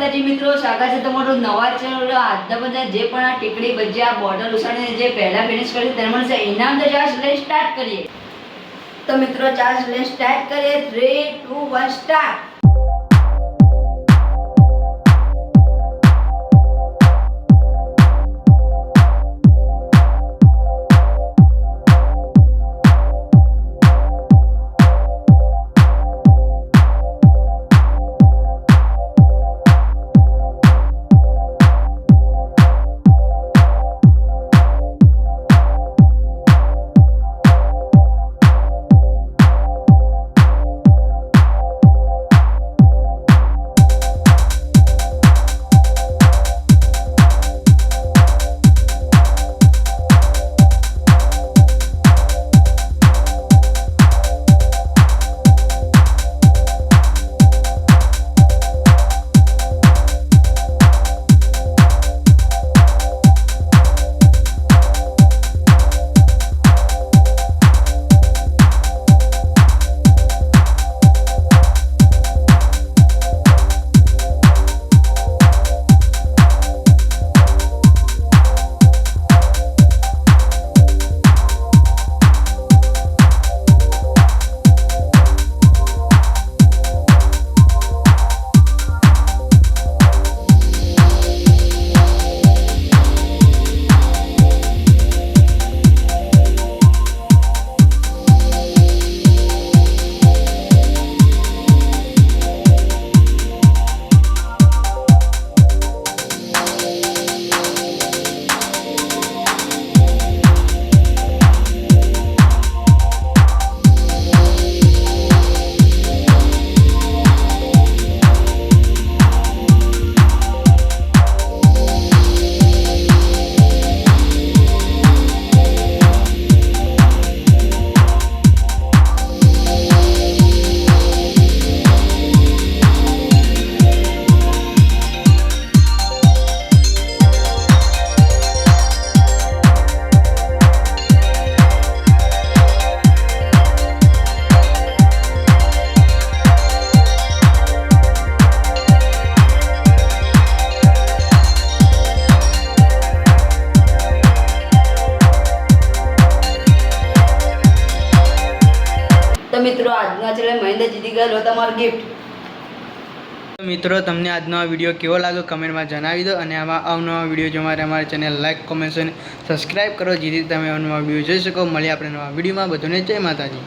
માતાજી મિત્રો, સ્વાગત છે તમારું નવા ચેનલ આજના બધા જે પણ આ ટીકડી ભજીયા બોર્ડર ઉસાડીને જે પહેલા ફિનિશ કરી તેને મળશે ઇનામ તો ચાર્જ લઈ સ્ટાર્ટ કરીએ. તો મિત્રો ચાર્જ લઈ સ્ટાર્ટ કરીએ. થ્રી ટુ વન સ્ટાર્ટ મિત્રો, આજના ચેનલ મહેન્દ્ર જીતી ગયેલો તમારો ગિફ્ટ મિત્રો, તમને આજનો વીડિયો કેવો લાગ્યો કમેન્ટમાં જણાવી દો અને આમાં અવનવા વીડિયો જોવા માટે અમારી ચેનલ લાઇક કોમેન્ટ અને સબસ્ક્રાઈબ કરો, જેથી તમે અવનવા વીડિયો જોઈ શકો. મળીએ આપણે નવા વિડીયોમાં બધાને જય માતાજી.